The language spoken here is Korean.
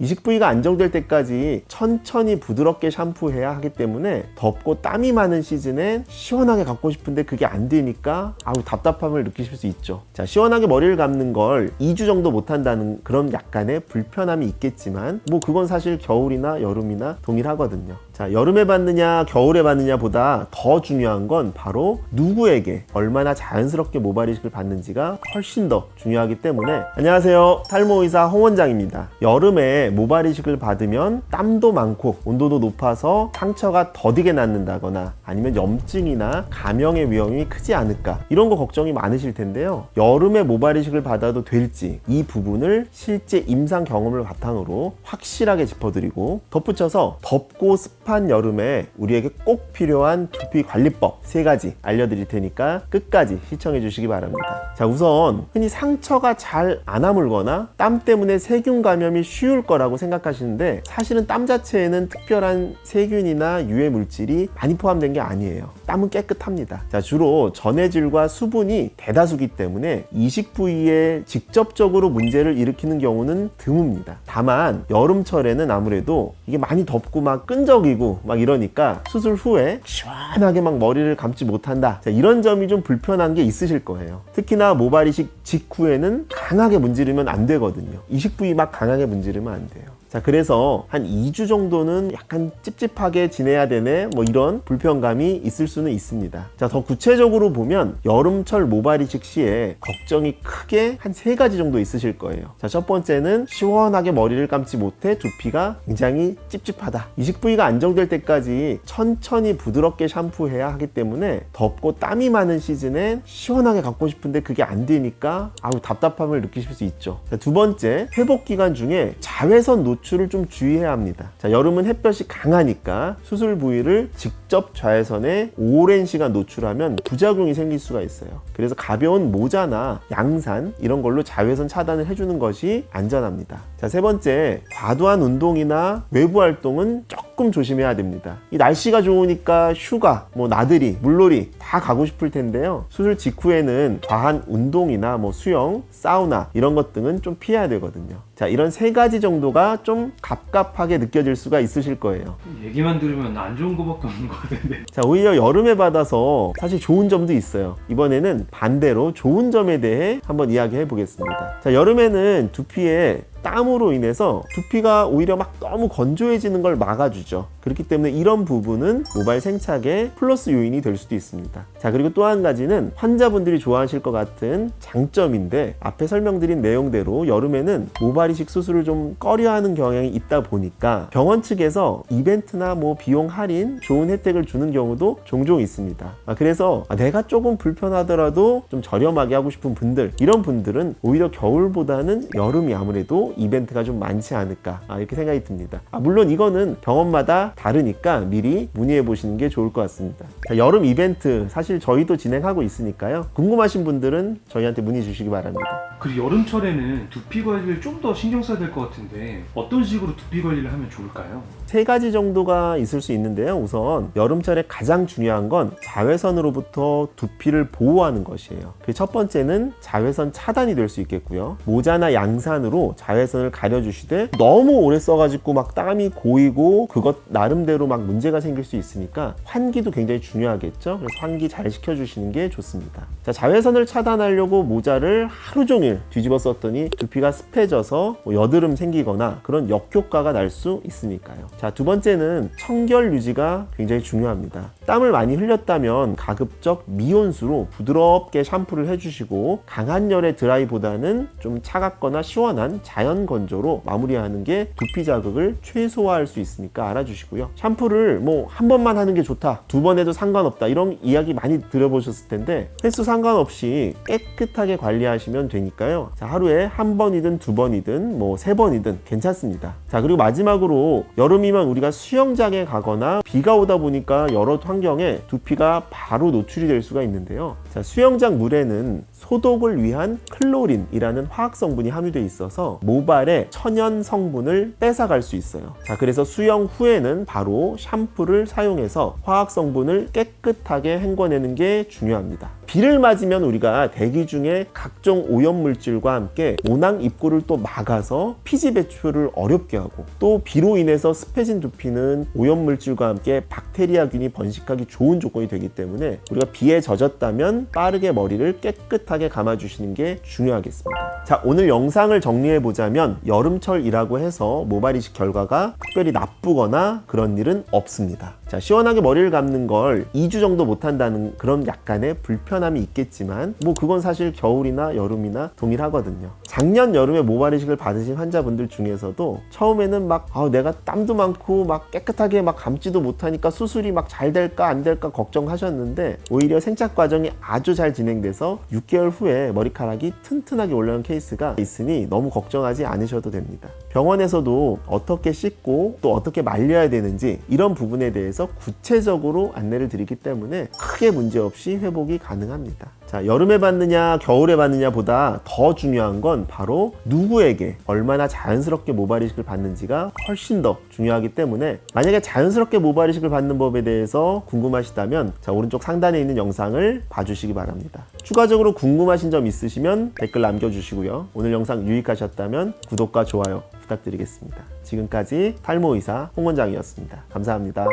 이식 부위가 안정될 때까지 천천히 부드럽게 샴푸해야 하기 때문에 덥고 땀이 많은 시즌엔 시원하게 감고 싶은데 그게 안 되니까 아우 답답함을 느끼실 수 있죠. 자, 시원하게 머리를 감는 걸 2주 정도 못 한다는 그런 약간의 불편함이 있겠지만 뭐 그건 사실 겨울이나 여름이나 동일하거든요. 자, 여름에 받느냐 겨울에 받느냐 보다 더 중요한 건 바로 누구에게 얼마나 자연스럽게 모발 이식을 받는지가 훨씬 더 중요하기 때문에 안녕하세요. 탈모 의사 홍 원장입니다. 여름에 모발 이식을 받으면 땀도 많고 온도도 높아서 상처가 더디게 낫는다거나 아니면 염증이나 감염의 위험이 크지 않을까 이런 거 걱정이 많으실 텐데요. 여름에 모발 이식을 받아도 될지 이 부분을 실제 임상 경험을 바탕으로 확실하게 짚어드리고 덧붙여서 덥고 습한 여름에 우리에게 꼭 필요한 두피 관리법 세 가지 알려드릴 테니까 끝까지 시청해 주시기 바랍니다. 자 우선 흔히 상처가 잘 안 아물거나 땀 때문에 세균 감염이 쉬울 거라고 생각하시는데 사실은 땀 자체에는 특별한 세균이나 유해 물질이 많이 포함된 게 아니에요. 땀은 깨끗합니다. 자 주로 전해질과 수분이 대다수기 때문에 이식 부위에 직접적으로 문제를 일으키는 경우는 드뭅니다. 다만 여름철에는 아무래도 이게 많이 덥고 막 끈적이고 막 이러니까 수술 후에 시원하게 막 머리를 감지 못한다. 자, 이런 점이 좀 불편한 게 있으실 거예요. 특히나 모발 이식 직후에는 강하게 문지르면 안 되거든요. 이식 부위 막 강하게 문지르면 안 돼요. 자, 그래서 한 2주 정도는 약간 찝찝하게 지내야 되네, 뭐 이런 불편감이 있을 수는 있습니다. 자, 더 구체적으로 보면 여름철 모발 이식 시에 걱정이 크게 한 세 가지 정도 있으실 거예요. 자, 첫 번째는 시원하게 머리를 감지 못해 두피가 굉장히 찝찝하다. 이식 부위가 안정될 때까지 천천히 부드럽게 샴푸해야 하기 때문에 덥고 땀이 많은 시즌에 시원하게 감고 싶은데 그게 안 되니까 아우 답답함을 느끼실 수 있죠. 자, 두 번째, 회복 기간 중에 자외선 노출 을 좀 주의해야 합니다. 자, 여름은 햇볕이 강하니까 수술 부위를 직접 자외선에 오랜 시간 노출하면 부작용이 생길 수가 있어요. 그래서 가벼운 모자나 양산 이런 걸로 자외선 차단을 해주는 것이 안전합니다. 자, 세 번째, 과도한 운동이나 외부 활동은 조금 조심해야 됩니다. 이 날씨가 좋으니까 휴가, 뭐 나들이, 물놀이 다 가고 싶을 텐데요. 수술 직후에는 과한 운동이나 뭐 수영, 사우나 이런 것 등은 좀 피해야 되거든요. 자, 이런 세 가지 정도가 좀 갑갑하게 느껴질 수가 있으실 거예요. 얘기만 들으면 안 좋은 거밖에 없는 것 같은데 자, 오히려 여름에 받아서 사실 좋은 점도 있어요. 이번에는 반대로 좋은 점에 대해 한번 이야기해 보겠습니다. 자, 여름에는 두피에 땀으로 인해서 두피가 오히려 막 너무 건조해지는 걸 막아주죠. 그렇기 때문에 이런 부분은 모발 생착의 플러스 요인이 될 수도 있습니다. 자, 그리고 또 한 가지는 환자분들이 좋아하실 것 같은 장점인데 앞에 설명드린 내용대로 여름에는 모발 이식 수술을 좀 꺼려 하는 경향이 있다 보니까 병원 측에서 이벤트나 뭐 비용 할인, 좋은 혜택을 주는 경우도 종종 있습니다. 아, 그래서 아, 내가 조금 불편하더라도 좀 저렴하게 하고 싶은 분들 이런 분들은 오히려 겨울보다는 여름이 아무래도 이벤트가 좀 많지 않을까 아, 이렇게 생각이 듭니다. 아, 물론 이거는 병원마다 다르니까 미리 문의해 보시는 게 좋을 것 같습니다. 자, 여름 이벤트 사실 저희도 진행하고 있으니까요. 궁금하신 분들은 저희한테 문의 주시기 바랍니다. 그리고 여름철에는 두피 관리를 좀 더 신경 써야 될 것 같은데 어떤 식으로 두피 관리를 하면 좋을까요? 세 가지 정도가 있을 수 있는데요. 우선 여름철에 가장 중요한 건 자외선으로부터 두피를 보호하는 것이에요. 그 첫 번째는 자외선 차단이 될 수 있겠고요. 모자나 양산으로 자외선을 가려주시되 너무 오래 써가지고 막 땀이 고이고 그것 나름대로 막 문제가 생길 수 있으니까 환기도 굉장히 중요하겠죠. 그래서 환기 잘 시켜주시는 게 좋습니다. 자, 자외선을 차단하려고 모자를 하루 종일 뒤집어 썼더니 두피가 습해져서 뭐 여드름 생기거나 그런 역효과가 날 수 있으니까요. 자, 두 번째는 청결 유지가 굉장히 중요합니다. 땀을 많이 흘렸다면 가급적 미온수로 부드럽게 샴푸를 해주시고 강한 열의 드라이보다는 좀 차갑거나 시원한 자연 건조로 마무리하는 게 두피 자극을 최소화할 수 있으니까 알아주시고요. 샴푸를 뭐 한 번만 하는 게 좋다, 두 번 해도 상관없다 이런 이야기 많이 들어보셨을 텐데 횟수 상관없이 깨끗하게 관리하시면 되니까 요. 자, 하루에 한 번이든 두 번이든 뭐 세 번이든 괜찮습니다. 자, 그리고 마지막으로 여름이면 우리가 수영장에 가거나 비가 오다 보니까 여러 환경에 두피가 바로 노출이 될 수가 있는데요. 자, 수영장 물에는 소독을 위한 클로린이라는 화학 성분이 함유되어 있어서 모발의 천연 성분을 뺏어갈 수 있어요. 자, 그래서 수영 후에는 바로 샴푸를 사용해서 화학 성분을 깨끗하게 헹궈내는 게 중요합니다. 비를 맞으면 우리가 대기 중에 각종 오염 물질과 함께 모낭 입구를 또 막아서 피지 배출을 어렵게 하고 또 비로 인해서 습해진 두피는 오염 물질과 함께 박테리아균이 번식하기 좋은 조건이 되기 때문에 우리가 비에 젖었다면 빠르게 머리를 깨끗하게 감아주시는 게 중요하겠습니다. 자, 오늘 영상을 정리해 보자면 여름철이라고 해서 모발 이식 결과가 특별히 나쁘거나 그런 일은 없습니다. 자, 시원하게 머리를 감는 걸 2주 정도 못 한다는 그런 약간의 불편함이 있겠지만 뭐 그건 사실 겨울이나 여름이나 동일하거든요. 작년 여름에 모발 이식을 받으신 환자분들 중에서도 처음에는 막 아, 내가 땀도 많고 막 깨끗하게 막 감지도 못하니까 수술이 막 잘 될까 안 될까 걱정하셨는데 오히려 생착 과정이 아주 잘 진행돼서 6개월 후에 머리카락이 튼튼하게 올라온 케이스가 있으니 너무 걱정하지 않으셔도 됩니다. 병원에서도 어떻게 씻고 또 어떻게 말려야 되는지 이런 부분에 대해서 구체적으로 안내를 드리기 때문에 크게 문제 없이 회복이 가능합니다. 자, 여름에 받느냐, 겨울에 받느냐 보다 더 중요한 건 바로 누구에게 얼마나 자연스럽게 모발 이식을 받는지가 훨씬 더 중요하기 때문에 만약에 자연스럽게 모발 이식을 받는 법에 대해서 궁금하시다면 자, 오른쪽 상단에 있는 영상을 봐주시기 바랍니다. 추가적으로 궁금하신 점 있으시면 댓글 남겨주시고요. 오늘 영상 유익하셨다면 구독과 좋아요 부탁드리겠습니다. 지금까지 탈모 의사 홍 원장이었습니다. 감사합니다.